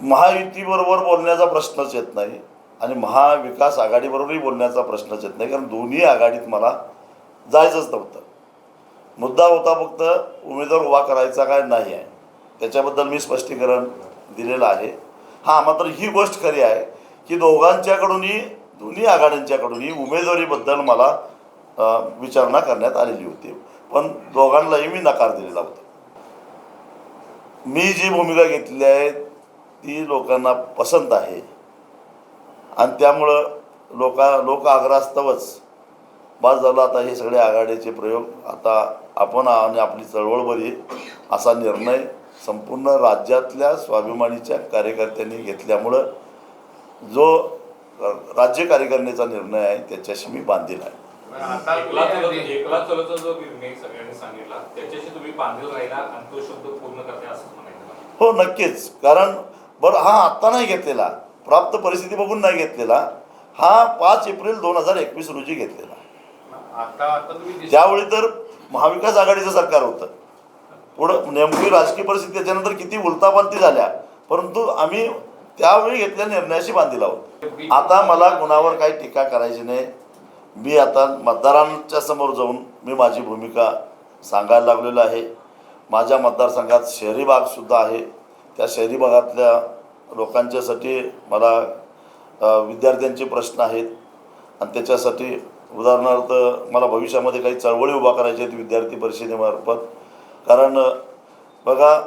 महायुतीबरोबर बोलण्याचा प्रश्नच येत नाही आणि महाविकास आघाडीबरोबरही बोलण्याचा प्रश्नच येत नाही कारण दोन्ही आघाडीत मला जायचंच नव्हतं. मुद्दा होता फक्त उमेदवार उभा करायचा काय नाही आहे. त्याच्याबद्दल मी स्पष्टीकरण दिलेलं आहे. हां मात्र ही गोष्ट खरी आहे की दोघांच्याकडूनही दोन्ही आघाड्यांच्याकडूनही उमेदवारीबद्दल मला विचारणा करण्यात आलेली होती. पण दोघांनाही मी नकार दिलेला होता. मी जी भूमिका घेतली आहे ती लोकांना पसंत आहे. आणि त्यामुळं लोका लोक आग्रहास्तवच बस झालं आता हे सगळे आघाडीचे प्रयोग. आता आपण आणि आपली चळवळ बरी असा निर्णय संपूर्ण राज्यातल्या स्वाभिमानीच्या कार्यकर्त्यांनी घेतल्यामुळं जो राज्य कार्यकारिणीचा निर्णय आहे त्याच्याशी मी बांधील आहे. हो नक्कीच. कारण बरं हा आत्ता नाही घेतलेला. प्राप्त परिस्थिती बघून नाही घेतलेला. हा पाच एप्रिल दोन हजार एकवीस रोजी घेतलेला. त्यावेळी तर महाविकास आघाडीचं सरकार होतं. पुढं नेमकी राजकीय परिस्थिती त्याच्यानंतर किती उलतापालती झाल्या. परंतु आम्ही त्यावेळी घेतलेल्या निर्णयाशी बांधील आहोत. आता मला कुणावर काही टीका करायची नाही. मी आता मतदारांच्या समोर जाऊन मी माझी भूमिका सांगायला लागलेलो आहे. माझ्या मतदारसंघात शहरी भागसुद्धा आहे. त्या शहरी भागातल्या लोकांच्यासाठी मला विद्यार्थ्यांचे प्रश्न आहेत. आणि त्याच्यासाठी उदाहरणार्थ मला भविष्यामध्ये काही चळवळी उभा करायच्या आहेत विद्यार्थी परिषदेमार्फत. कारण बघा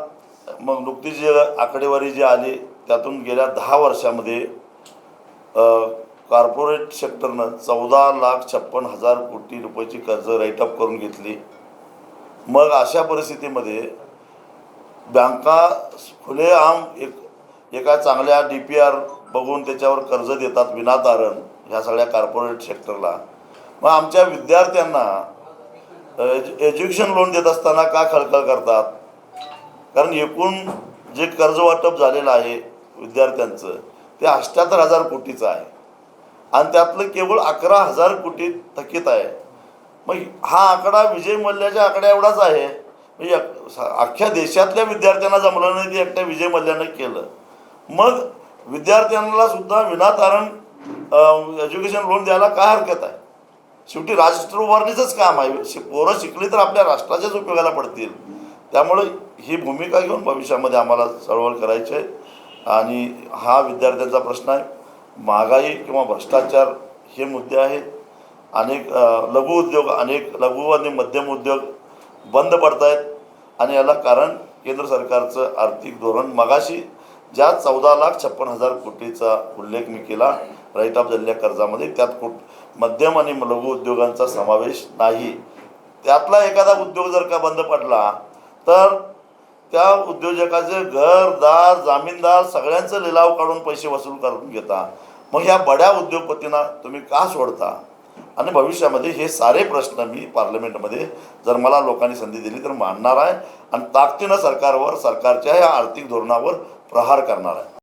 मग नुकतीच जी आकडेवारी जी आली त्यातून गेल्या दहा वर्षामध्ये कॉर्पोरेट सेक्टरनं चौदा लाख छप्पन हजार कोटी रुपयाची कर्ज राईटअप करून घेतली. मग अशा परिस्थितीमध्ये बँका खुलेआम एक एका चांगल्या डी पी आर बघून त्याच्यावर कर्ज देतात विनातारण ह्या सगळ्या कॉर्पोरेट सेक्टरला मग आमच्या विद्यार्थ्यांना एज एज्युकेशन लोन देत असताना का खळखळ करतात? कारण एकूण जे कर्ज वाटप झालेलं आहे विद्यार्थ्यांचं ते अष्ट्याहत्तर हजार कोटीचं आहे. आणि त्यातलं केवळ अकरा हजार कोटी थकीत आहे. मग हा आकडा विजय मल्ल्याच्या आकड्या एवढाच आहे. म्हणजे अख्ख्या देशातल्या विद्यार्थ्यांना जमलं नाही ते एकट्या विजय मल्ल्यानं केलं. मग विद्यार्थ्यांना सुद्धा विनातारण एज्युकेशन लोन द्यायला काय हरकत आहे? शेवटी राष्ट्र उभारणीचंच काम आहे. शि- पोरं शिकली तर आपल्या राष्ट्राच्याच उपयोगाला पडतील. त्यामुळे ही भूमिका घेऊन भविष्यामध्ये आम्हाला चळवळ करायची आहे. आणि हा विद्यार्थ्यांचा प्रश्न आहे. महागाई किंवा भ्रष्टाचार हे मुद्दे आहेत. अनेक लघु उद्योग अनेक लघु आणि मध्यम उद्योग बंद पडत आहेत आणि याला कारण केंद्र सरकारचं आर्थिक धोरण मगाशी ज्या चौदा लाख छप्पन हजार कोटीचा उल्लेख मी केला राईट ऑफ झालेल्या कर्जामध्ये त्यात कुठ मध्यम आणि लघु उद्योगांचा समावेश नाही. त्यातला एखादा उद्योग जर का बंद पडला तर त्या उद्योजकाचे घरदार जामीनदार सगळ्यांचं लिलाव काढून पैसे वसूल करून घेता. मग ह्या बड्या उद्योगपतींना तुम्ही का सोडता? आणि भविष्यामध्ये हे सारे प्रश्न मी पार्लमेंटमध्ये जर मला लोकांनी संधी दिली तर मांडणार आहे आणि ताकदीनं सरकारवर सरकारच्या या आर्थिक धोरणावर प्रहार करणार आहे.